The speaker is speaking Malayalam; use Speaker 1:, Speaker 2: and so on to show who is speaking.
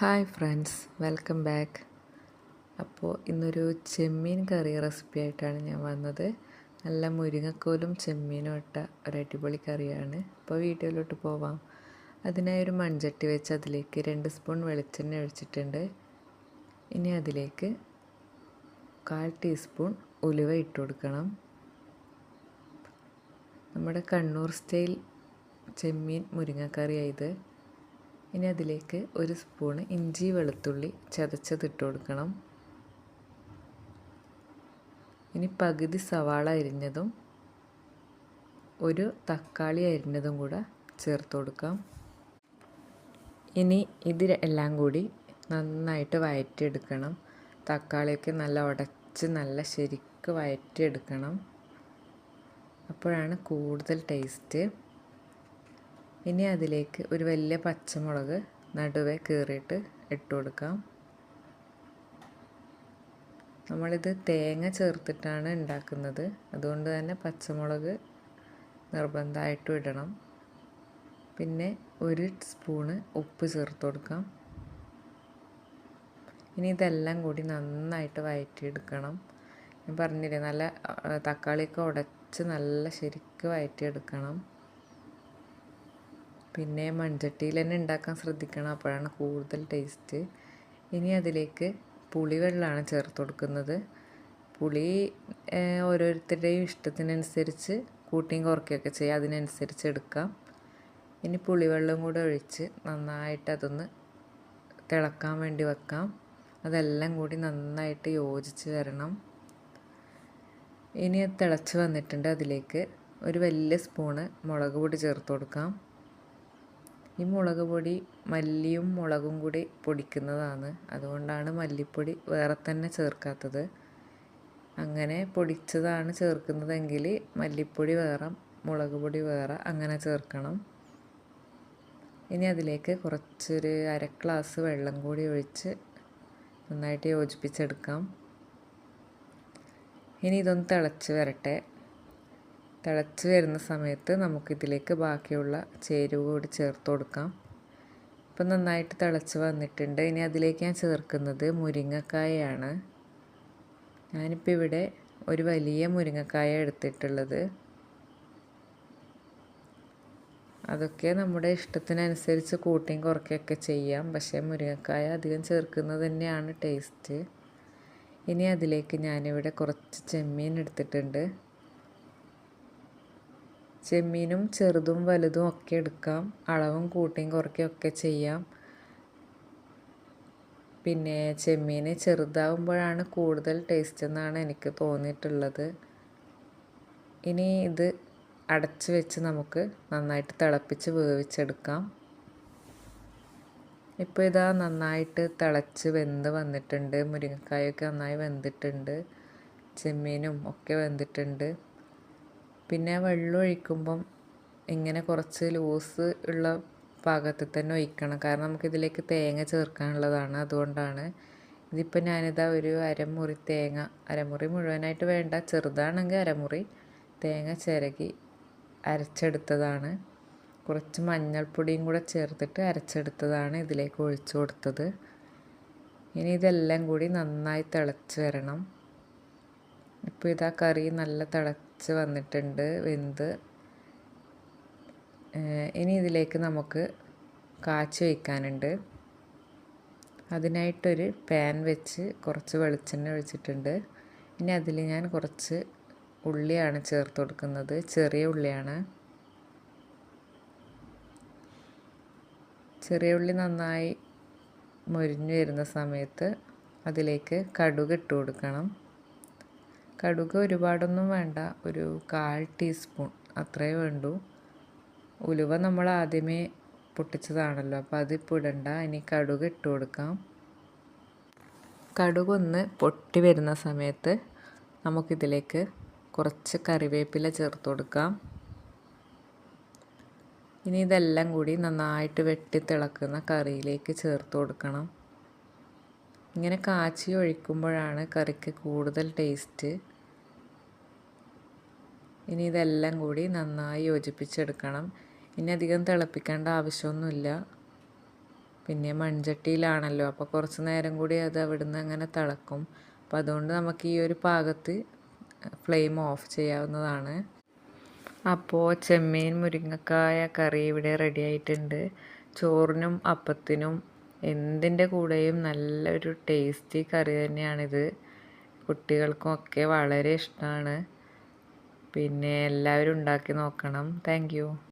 Speaker 1: Hi friends welcome back. അപ്പോൾ ഇന്നൊരു ചെമ്മീൻ കറി റെസിപ്പി ആയിട്ടാണ് ഞാൻ വന്നത്. നല്ല മുരിങ്ങക്കോലും ചെമ്മീനും ഇട്ട ഒരു അടിപൊളി കറിയാണ്. അപ്പോൾ വീഡിയോയിലോട്ട് പോവാം. അതിനായി ഒരു മൺചട്ടി വെച്ച് അതിലേക്ക് രണ്ട് സ്പൂൺ വെളിച്ചെണ്ണ ഒഴിച്ചിട്ടുണ്ട്. ഇനി അതിലേക്ക് കാൽ ടീസ്പൂൺ ഉലുവ ഇട്ട് കൊടുക്കണം. നമ്മുടെ കണ്ണൂർ സ്റ്റൈൽ ചെമ്മീൻ മുരിങ്ങക്കറിയായത് ഇനി അതിലേക്ക് ഒരു സ്പൂണ് ഇഞ്ചി വെളുത്തുള്ളി ചതച്ചതിട്ട് കൊടുക്കണം ഇനി പകുതി സവാള അരിഞ്ഞതും ഒരു തക്കാളി അരിഞ്ഞതും കൂടെ ചേർത്ത് കൊടുക്കാം ഇനി ഇത് എല്ലാം കൂടി നന്നായിട്ട് വയറ്റിയെടുക്കണം. തക്കാളിയൊക്കെ നല്ല ഉടച്ച് നല്ല ശരിക്ക് വയറ്റിയെടുക്കണം. അപ്പോഴാണ് കൂടുതൽ ടേസ്റ്റ്. ഇനി അതിലേക്ക് ഒരു വലിയ പച്ചമുളക് നടുവേ കീറിയിട്ട് ഇട്ട് കൊടുക്കാം. നമ്മളിത് തേങ്ങ ചേർത്തിട്ടാണ് ഉണ്ടാക്കുന്നത്. അതുകൊണ്ട് തന്നെ പച്ചമുളക് നിർബന്ധമായിട്ടും ഇടണം. പിന്നെ ഒരു സ്പൂണ് ഉപ്പ് ചേർത്ത് കൊടുക്കാം. ഇനി ഇതെല്ലാം കൂടി നന്നായിട്ട് വയറ്റിയെടുക്കണം. ഞാൻ പറഞ്ഞില്ലേ നല്ല തക്കാളിയൊക്കെ ഉടച്ച് നല്ല ശരിക്ക് വയറ്റിയെടുക്കണം. പിന്നെ മൺചട്ടിയിൽ തന്നെ ഉണ്ടാക്കാൻ ശ്രദ്ധിക്കണം. അപ്പോഴാണ് കൂടുതൽ ടേസ്റ്റ് ഇനി അതിലേക്ക് പുളിവെള്ളമാണ് ചേർത്ത് കൊടുക്കുന്നത്. പുളി ഓരോരുത്തരുടെയും ഇഷ്ടത്തിനനുസരിച്ച് കൂട്ടിയും കുറയ്ക്കുകയൊക്കെ ചെയ്യുക അതിനനുസരിച്ച് എടുക്കാം. ഇനി പുളിവെള്ളം കൂടെ ഒഴിച്ച് നന്നായിട്ട് അതൊന്ന് തിളക്കാൻ വേണ്ടി വെക്കാം. അതെല്ലാം കൂടി നന്നായിട്ട് യോജിച്ച് വരണം. ഇനി അത് തിളച്ച് വന്നിട്ടുണ്ട്. അതിലേക്ക് ഒരു വലിയ സ്പൂണ് മുളക് പൊടി ചേർത്ത് കൊടുക്കാം. ഈ മുളക് പൊടി മല്ലിയും മുളകും കൂടി പൊടിക്കുന്നതാണ്. അതുകൊണ്ടാണ് മല്ലിപ്പൊടി വേറെ തന്നെ ചേർക്കാത്തത്. അങ്ങനെ പൊടിച്ചതാണ് ചേർക്കുന്നതെങ്കിൽ മല്ലിപ്പൊടി വേറെ മുളക് പൊടി വേറെ അങ്ങനെ ചേർക്കണം. ഇനി അതിലേക്ക് കുറച്ചൊരു അര ഗ്ലാസ് വെള്ളം കൂടി ഒഴിച്ച് നന്നായിട്ട് യോജിപ്പിച്ചെടുക്കാം. ഇനി ഇതൊന്ന് തിളച്ച് വരട്ടെ. തിളച്ച് വരുന്ന സമയത്ത് നമുക്കിതിലേക്ക് ബാക്കിയുള്ള ചേരുവ കൂടി ചേർത്ത് കൊടുക്കാം. ഇപ്പം നന്നായിട്ട് തിളച്ച് വന്നിട്ടുണ്ട്. ഇനി അതിലേക്ക് ഞാൻ ചേർക്കുന്നത് മുരിങ്ങക്കായയാണ് ഞാനിപ്പോൾ ഇവിടെ ഒരു വലിയ മുരിങ്ങക്കായ എടുത്തിട്ടുള്ളത്. അതൊക്കെ നമ്മുടെ ഇഷ്ടത്തിനനുസരിച്ച് കൂട്ടിയും കുറയ്ക്കുകയൊക്കെ ചെയ്യാം. പക്ഷേ മുരിങ്ങക്കായ അധികം ചേർക്കുന്നത് തന്നെയാണ് ടേസ്റ്റ്. ഇനി അതിലേക്ക് ഞാനിവിടെ കുറച്ച് ചെമ്മീൻ എടുത്തിട്ടുണ്ട്. ചെമ്മീനും ചെറുതും വലുതും ഒക്കെ എടുക്കാം. അളവും കൂട്ടിയും കുറയ്ക്കുകയൊക്കെ ചെയ്യാം. പിന്നെ ചെമ്മീൻ ചെറുതാവുമ്പോഴാണ് കൂടുതൽ ടേസ്റ്റ് എന്നാണ് എനിക്ക് തോന്നിയിട്ടുള്ളത്. ഇനി ഇത് അടച്ച് വെച്ച് നമുക്ക് നന്നായിട്ട് തിളപ്പിച്ച് വേവിച്ചെടുക്കാം. ഇപ്പോൾ ഇതാ നന്നായിട്ട് തിളച്ച് വെന്ത് വന്നിട്ടുണ്ട്. മുരിങ്ങക്കായൊക്കെ നന്നായി വെന്തിട്ടുണ്ട്. ചെമ്മീനും ഒക്കെ വെന്തിട്ടുണ്ട്. പിന്നെ വെള്ളം ഒഴിക്കുമ്പം ഇങ്ങനെ കുറച്ച് ലൂസ് ഉള്ള പാകത്തിൽ തന്നെ ഒഴിക്കണം. കാരണം നമുക്കിതിലേക്ക് തേങ്ങ ചേർക്കാനുള്ളതാണ് അതുകൊണ്ടാണ്. ഇതിപ്പോൾ ഞാനിതാ ഒരു അരമുറി തേങ്ങ അരമുറി മുഴുവനായിട്ട് വേണ്ട ചെറുതാണെങ്കിൽ അരമുറി തേങ്ങ ചിരകി അരച്ചെടുത്തതാണ്. കുറച്ച് മഞ്ഞൾപ്പൊടിയും കൂടെ ചേർത്തിട്ട് അരച്ചെടുത്തതാണ് ഇതിലേക്ക് ഒഴിച്ചു കൊടുത്തത്. ഇനി ഇതെല്ലാം കൂടി നന്നായി തിളച്ച് വരണം. ഇപ്പോൾ ഇതാ കറി നല്ല തിളച്ച് വന്നിട്ടുണ്ട് വെന്ത്. ഇനി ഇതിലേക്ക് നമുക്ക് കാച്ചി വയ്ക്കാനുണ്ട്. അതിനായിട്ടൊരു പാൻ വെച്ച് കുറച്ച് വെളിച്ചെണ്ണ ഒഴിച്ചിട്ടുണ്ട്. ഇനി അതിൽ ഞാൻ കുറച്ച് ഉള്ളിയാണ് ചേർത്ത് കൊടുക്കുന്നത്. ചെറിയ ഉള്ളിയാണ്. ചെറിയ ഉള്ളി നന്നായി മൊരിഞ്ഞു വരുന്ന സമയത്ത് അതിലേക്ക് കടുക് ഇട്ട് കൊടുക്കണം. കടുക് ഒരുപാടൊന്നും വേണ്ട. ഒരു കാൽ ടീസ്പൂൺ അത്രേ വേണ്ടൂ. ഉലുവ നമ്മൾ ആദ്യമേ പൊട്ടിച്ചതാണല്ലോ. അപ്പോൾ അതിപ്പോൾ ഇടണ്ട. ഇനി കടുക് ഇട്ട് കൊടുക്കാം. കടുകൊന്ന് പൊട്ടി വരുന്ന സമയത്ത് നമുക്കിതിലേക്ക് കുറച്ച് കറിവേപ്പില ചേർത്ത് കൊടുക്കാം. ഇനി ഇതെല്ലാം കൂടി നന്നായിട്ട് വെട്ടി തിളക്കുന്ന കറിയിലേക്ക് ചേർത്ത് കൊടുക്കണം. ഇങ്ങനെ കാച്ചി ഒഴിക്കുമ്പോഴാണ് കറിക്ക് കൂടുതൽ ടേസ്റ്റ്. ഇനി ഇതെല്ലാം കൂടി നന്നായി യോജിപ്പിച്ചെടുക്കണം. ഇനി അധികം തിളപ്പിക്കേണ്ട ആവശ്യമൊന്നുമില്ല. പിന്നെ മൺചട്ടിയിലാണല്ലോ. അപ്പോൾ കുറച്ച് നേരം കൂടി അത് അവിടുന്ന് അങ്ങനെ തിളക്കും. അപ്പം അതുകൊണ്ട് നമുക്ക് ഈ ഒരു പാകത്ത് ഫ്ലെയിം ഓഫ് ചെയ്യാവുന്നതാണ്. അപ്പോൾ ചെമ്മീൻ മുരിങ്ങക്കായ കറി ഇവിടെ റെഡി ആയിട്ടുണ്ട്. ചോറിനും അപ്പത്തിനും എന്തിന്റെ കൂടെയും നല്ലൊരു ടേസ്റ്റി കറി തന്നെയാണിത്. കുട്ടികൾക്കും ഒക്കെ വളരെ ഇഷ്ടമാണ്. പിന്നെ എല്ലാവരും ഉണ്ടാക്കി നോക്കണം. താങ്ക്